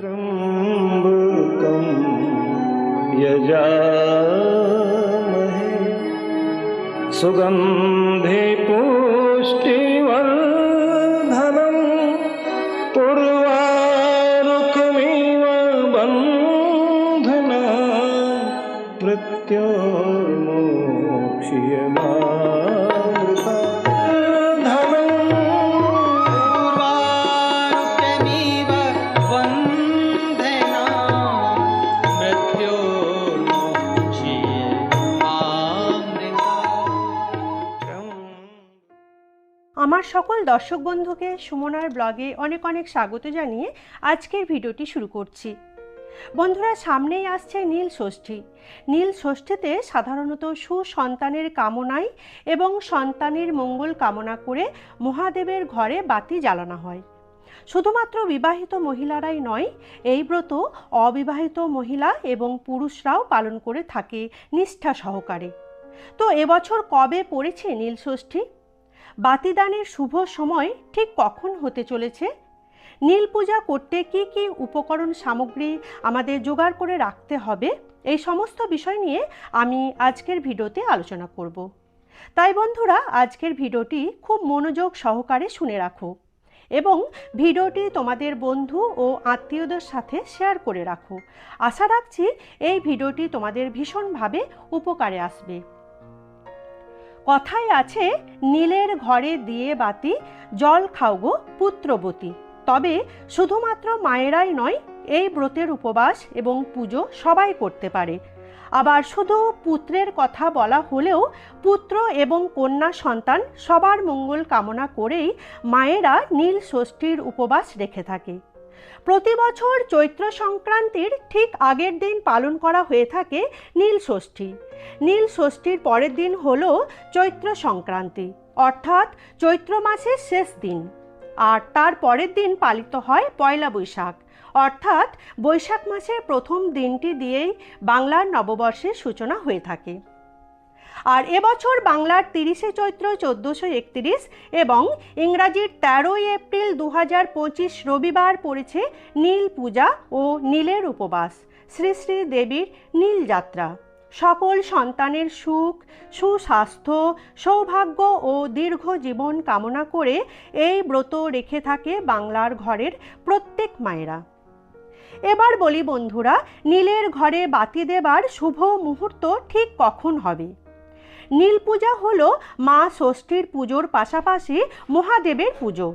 त्र्यम्बकं यजामहे सुगन्धे पुष्टिवर्धनम् আমার সকল দর্শক বন্ধুকে সুমনার ব্লগে অনেক অনেক স্বাগত জানিয়ে আজকের ভিডিওটি শুরু করছি। বন্ধুরা, সামনেই আসছে নীল ষষ্ঠী। নীল ষষ্ঠীতে সাধারণত সুসন্তানের কামনায় এবং সন্তানের মঙ্গল কামনা করে মহাদেবের ঘরে বাতি জ্বালানো হয়। শুধুমাত্র বিবাহিত মহিলারাই নয়, এই ব্রত অবিবাহিত মহিলা এবং পুরুষরাও পালন করে থাকে নিষ্ঠা সহকারে। তো এবছর কবে পড়েছে নীল ষষ্ঠী? বাতিদানের শুভ সময় ঠিক কখন হতে চলেছে? নীল পূজা করতে কি কি উপকরণ সামগ্রী আমাদের জোগাড় করে রাখতে হবে? এই সমস্ত বিষয় নিয়ে আমি আজকের ভিডিওতে আলোচনা করব। তাই বন্ধুরা, আজকের ভিডিওটি খুব মনোযোগ সহকারে শুনে রাখো এবং ভিডিওটি তোমাদের বন্ধু ও আত্মীয়দের সাথে শেয়ার করে রাখো। আশা রাখছি এই ভিডিওটি তোমাদের ভীষণভাবে উপকারে আসবে। কথায় আছে, নীলের ঘরে দিয়ে বাতি, জল খাওগো পুত্রবতী। তবে শুধুমাত্র মায়েরাই নয়, এই ব্রতের উপবাস এবং পুজো সবাই করতে পারে। আবার শুধু পুত্রের কথা বলা হলেও পুত্র এবং কন্যা সন্তান সবার মঙ্গল কামনা করেই মায়েরা নীল ষষ্ঠীর উপবাস রেখে থাকে। প্রতি বছর চৈত্র সংক্রান্তির ঠিক আগের দিন পালন করা হয়ে থাকে নীল ষষ্ঠী। নীল ষষ্ঠীর পরের দিন হল চৈত্র সংক্রান্তি, অর্থাৎ চৈত্র মাসের শেষ দিন। আর তার পরের দিন পালিত হয় পয়লা বৈশাখ, অর্থাৎ বৈশাখ মাসের প্রথম দিনটি দিয়েই বাংলার নববর্ষের সূচনা হয়ে থাকে। আর এবছর বাংলার তিরিশে চৈত্র চোদ্দোশো একত্রিশ এবং ইংরাজির তেরোই এপ্রিল দু হাজার পঁচিশ রবিবার পড়েছে নীল পূজা ও নীলের উপবাস। শ্রী শ্রী দেবীর নীল যাত্রা। সকল সন্তানের সুখ, সুস্বাস্থ্য, সৌভাগ্য ও দীর্ঘ জীবন কামনা করে এই ব্রত রেখে থাকে বাংলার ঘরের প্রত্যেক মায়েরা। এবার বলি বন্ধুরা, নীলের ঘরে বাতি দেবার শুভ মুহূর্ত ঠিক কখন হবে? নীল পূজা হলো মা ষষ্ঠীর পুজোর পাশাপাশি মহাদেবের পুজো।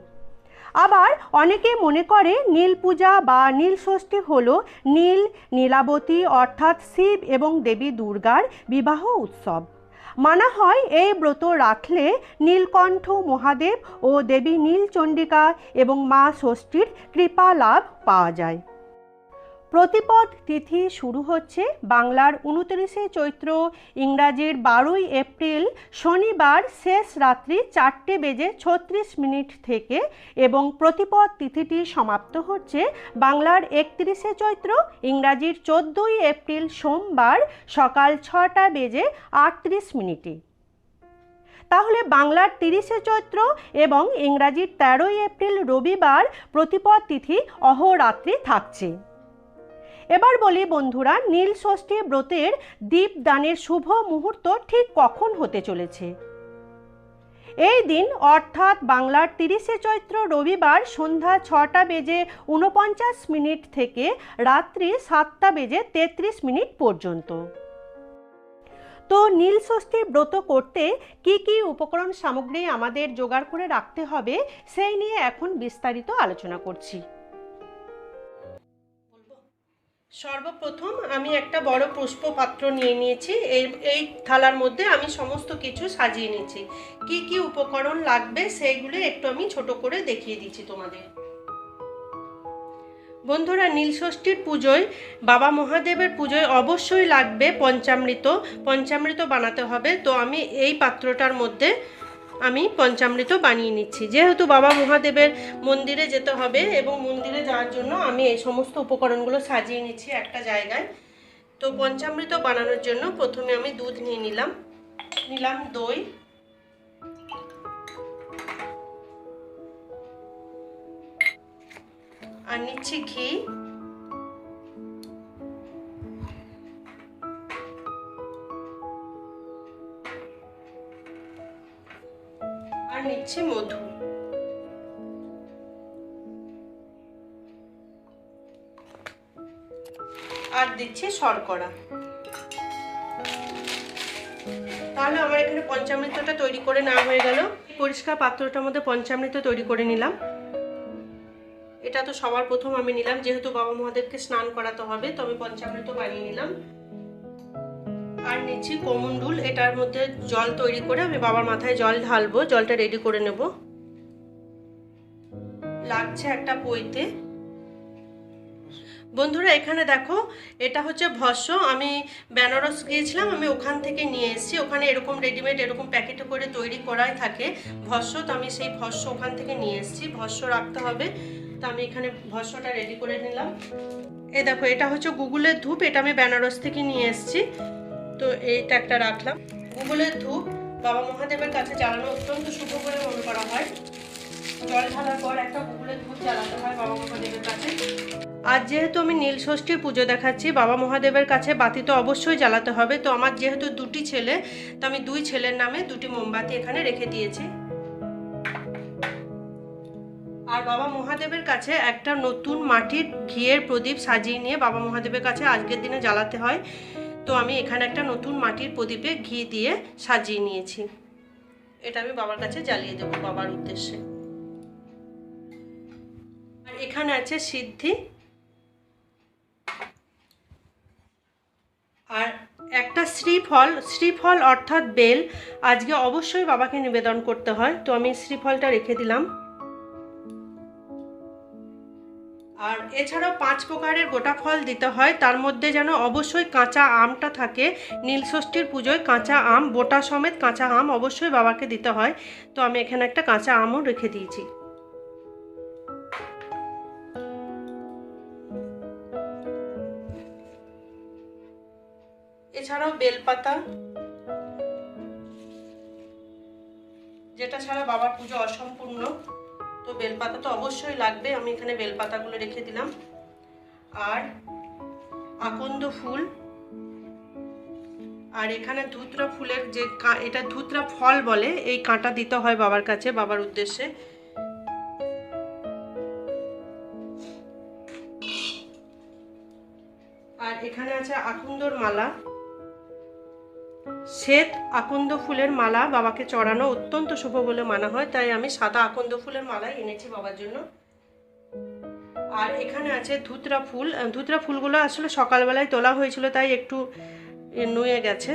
আবার অনেকে মনে করে নীল পূজা বা নীল ষষ্ঠী হলো নীল, নীলাবতী অর্থাৎ শিব এবং দেবী দুর্গার বিবাহ উৎসব। মানা হয় এই ব্রত রাখলে নীলকণ্ঠ মহাদেব ও দেবী নীলচণ্ডিকা এবং মা ষষ্ঠীর কৃপা লাভ পাওয়া যায়। প্রতিপদ তিথি শুরু হচ্ছে বাংলার উনত্রিশে চৈত্র, ইংরাজির বারোই এপ্রিল, শনিবার শেষ রাত্রি চারটে বেজে ছত্রিশ মিনিট থেকে এবং প্রতিপদ তিথিটি সমাপ্ত হচ্ছে বাংলার একত্রিশে চৈত্র, ইংরাজির চোদ্দোই এপ্রিল সোমবার সকাল ছটা বেজে আটত্রিশ মিনিটে। তাহলে বাংলার তিরিশে চৈত্র এবং ইংরাজির তেরোই এপ্রিল রবিবার প্রতিপদ তিথি অহরাত্রি থাকছে। এবার বলি বন্ধুরা, নীল ষষ্ঠী ব্রতের দীপদানের শুভ মুহূর্ত ঠিক কখন হতে চলেছে? এই দিন অর্থাৎ বাংলার তিরিশে চৈত্র রবিবার সন্ধ্যা ছটা বেজে উনপঞ্চাশ মিনিট থেকে রাত্রি সাতটা বেজে তেত্রিশ মিনিট পর্যন্ত। তো নীল ষষ্ঠী ব্রত করতে কি কি উপকরণ সামগ্রী আমাদের জোগাড় করে রাখতে হবে, সেই নিয়ে এখন বিস্তারিত আলোচনা করছি। সর্বপ্রথম আমি একটা বড় পুষ্প পাত্র নিয়ে নিয়েছি। এই এই থালার মধ্যে আমি সমস্ত কিছু সাজিয়ে নিয়েছি। কি কি উপকরণ লাগবে সেইগুলো একটু আমি ছোট করে দেখিয়ে দিচ্ছি তোমাদের। বন্ধুরা, নীলষষ্ঠীর পুজোয়, বাবা মহাদেবের পুজোয় অবশ্যই লাগবে পঞ্চামৃত। পঞ্চামৃত বানাতে হবে। তো আমি এই পাত্রটার মধ্যে আমি পঞ্চামৃত বানিয়ে নিচ্ছি। যেহেতু বাবা মহাদেবের মন্দিরে যেতে হবে এবং মন্দিরে যাওয়ার জন্য আমি এই সমস্ত উপকরণগুলো সাজিয়ে নিচ্ছি একটা জায়গায়। তো পঞ্চামৃত বানানোর জন্য প্রথমে আমি দুধ নিয়ে নিলাম। নিলাম দই। আর নিচ্ছি ঘি। নিচ্ছে মধু। আর দিচ্ছে শর্করা। তাহলে আমার এখানে পঞ্চামৃতটা তৈরি করে নেওয়া হয়ে গেল। পরিষ্কার পাত্রটার মধ্যে পঞ্চামৃত তৈরি করে নিলাম। এটা তো সবার প্রথম আমি নিলাম। যেহেতু বাবা মহাদেবকে স্নান করাতে হবে তো আমি পঞ্চামৃত বানিয়ে নিলাম। আর নিচ্ছি কমন্ডুল এটার মধ্যে জল তৈরি করে আমি বাবার মাথায় জল ঢালবো, জলটা রেডি করে নেব। লাগছে একটা পইতে। বন্ধুরা, এখানে দেখো, এটা হচ্ছে ভস্য, আমি বেনারস গিয়েছিলাম, আমি ওখান থেকে নিয়ে এসেছি, ওখানে এরকম রেডিমেড এরকম প্যাকেটে করে তৈরি করাই থাকে। ভস্য, তো আমি সেই ভস্য ওখান থেকে নিয়ে এসেছি, ভস্য রাখতে হবে, তো আমি এখানে ভস্যটা রেডি করে নিলাম। এ দেখো, এটা হচ্ছে গুগলের ধূপ, এটা আমি বেনারস থেকে নিয়ে এসেছি। তো এইটা একটা রাখলাম। গুগলের ধূপ বাবা মহাদেবের কাছে জ্বালানো অত্যন্ত শুভ বলে মনে করা হয়। আজ যেহেতু আমি নীল ষষ্ঠীর পুজো দেখাচ্ছি, বাবা মহাদেবের কাছে বাতি তো অবশ্যই জ্বালাতে হবে। তো আমার যেহেতু দুটি ছেলে, তো আমি দুই ছেলের নামে দুটি মোমবাতি এখানে রেখে দিয়েছি। আর বাবা মহাদেবের কাছে একটা নতুন মাটির ঘিয়ের প্রদীপ সাজিয়ে নিয়ে বাবা মহাদেবের কাছে আজকের দিনে জ্বালাতে হয়। তো আমি এখানে একটা নতুন মাটির প্রদীপে ঘি দিয়ে সাজিয়ে নিয়েছি। এটা আমি বাবার কাছে জ্বালিয়ে দেবো বাবার উদ্দেশ্যে। আর এখানে আছে সিদ্ধি। আর একটা শ্রীফল শ্রীফল অর্থাৎ বেল, আজকে অবশ্যই বাবাকে নিবেদন করতে হয়। তো আমি শ্রীফলটা রেখে দিলাম। এছাড়াও পাঁচ প্রকারের গোটা ফল দিতে হয়। তার মধ্যে যেন অবশ্যই কাঁচা আমটা থাকে। নীলষষ্ঠীর পুজোয় কাঁচা আম, বোটা সমেত কাঁচা আম অবশ্যই বাবাকে দিতে হয়। তো আমি এখানে একটা কাঁচা আমও রেখে দিয়েছি। এছাড়াও বেলপাতা, যেটা ছাড়া বাবার পুজো অসম্পূর্ণ। তো বেলপাতা তো অবশ্যই লাগবে, আমি এখানে বেলপাতাগুলো রেখে দিলাম। আর আকন্দ ফুল, আর এখানে ধুতরা ফুলের যে এটা ধুতরা ফল বলে, এই কাঁটা দিতে হয় বাবার কাছে, বাবার উদ্দেশ্যে। আর এখানে আছে আকুন্দর মালা। শ্বেত আকন্দ ফুলের মালা বাবাকে চড়ানো অত্যন্ত শুভ বলে মানা হয়, তাই আমি সাদা আকন্দ ফুলের মালা এনেছি বাবার জন্য। আর এখানে আছে ধুতরা ফুল। ধুতরা ফুলগুলো আসলে সকালবেলায় তোলা হয়েছিল, তাই একটু নুয়ে গেছে।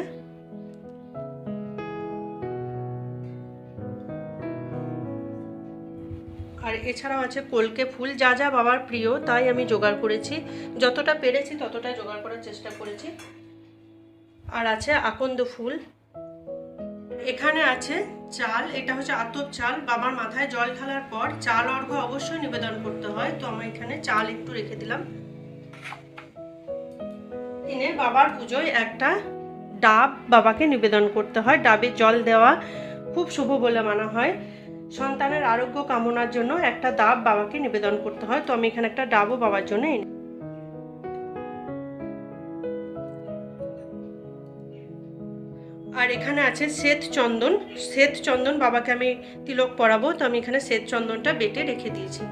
আর এছাড়াও আছে কলকে ফুল, যা যা বাবার প্রিয়, তাই আমি জোগাড় করেছি। যতটা পেরেছি ততটা জোগাড় করার চেষ্টা করেছি। আর আছে আকন্দ ফুল। এখানে আছে চাল, এটা হচ্ছে আতপ চাল। বাবার মাথায় জল ঢালার পর চাল অর্ঘ্য অবশ্যই নিবেদন করতে হয়। তো আমি এখানে চাল একটু রেখে দিলাম। দিনে বাবার পুজোয় একটা ডাব বাবাকে নিবেদন করতে হয়। ডাবে জল দেওয়া খুব শুভ বলে মানা হয়। সন্তানের আরোগ্য কামনার জন্য একটা ডাব বাবাকে নিবেদন করতে হয়। তো আমি এখানে একটা ডাবও বাবার জন্য এখানে আছে শ্বেত চন্দন। শ্বেত চন্দন বাবাকে আমি তিলক পরাবো, তো আমি এখানে শ্বেত চন্দনটা বেটে রেখে দিয়েছি।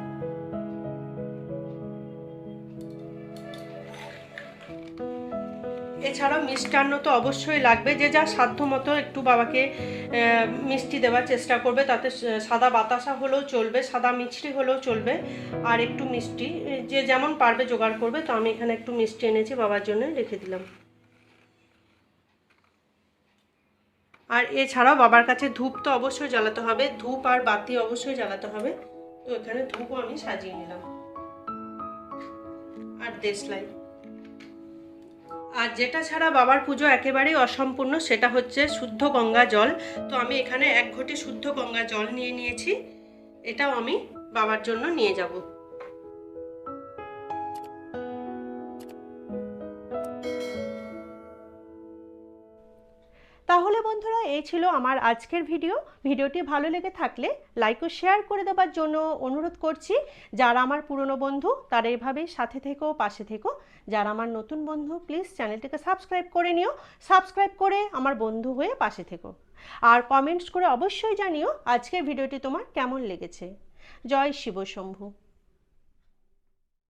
এছাড়াও মিষ্টান্ন তো অবশ্যই লাগবে, যে যা সাধ্য মতো একটু বাবাকে মিষ্টি দেওয়ার চেষ্টা করবে। তাতে সাদা বাতাসা হলেও চলবে, সাদা মিষ্টি হলেও চলবে, আর একটু মিষ্টি যে যেমন পারবে জোগাড় করবে, তো আমি এখানে একটু মিষ্টি এনেছি বাবার জন্য রেখে দিলাম। আর এছাড়াও বাবার কাছে ধূপ তো অবশ্যই জ্বালাতে হবে, ধূপ আর বাতি অবশ্যই জ্বালাতে হবে। তো এখানে ধূপও আমি সাজিয়ে নিলাম। আর দেশলাই আর যেটা ছাড়া বাবার পুজো একেবারেই অসম্পূর্ণ, সেটা হচ্ছে শুদ্ধ গঙ্গা জল। তো আমি এখানে এক ঘটি শুদ্ধ গঙ্গা জল নিয়ে নিয়েছি। এটাও আমি বাবার জন্য নিয়ে যাব। তাহলে বন্ধুরা, এই ছিল আমার আজকের ভিডিও। ভিডিওটি ভালো লেগে থাকলে লাইক ও শেয়ার করে দেওয়ার জন্য অনুরোধ করছি। যারা আমার পুরনো বন্ধু, তারা এভাবেই সাথে থেকো, পাশে থেকো। যারা আমার নতুন বন্ধু প্লিজ চ্যানেলটিকে সাবস্ক্রাইব করে নিও। সাবস্ক্রাইব করে আমার বন্ধু হয়ে পাশে থেকো। আর কমেন্টস করে অবশ্যই জানিও আজকের ভিডিওটি তোমার কেমন লেগেছে। জয় শিব শম্ভু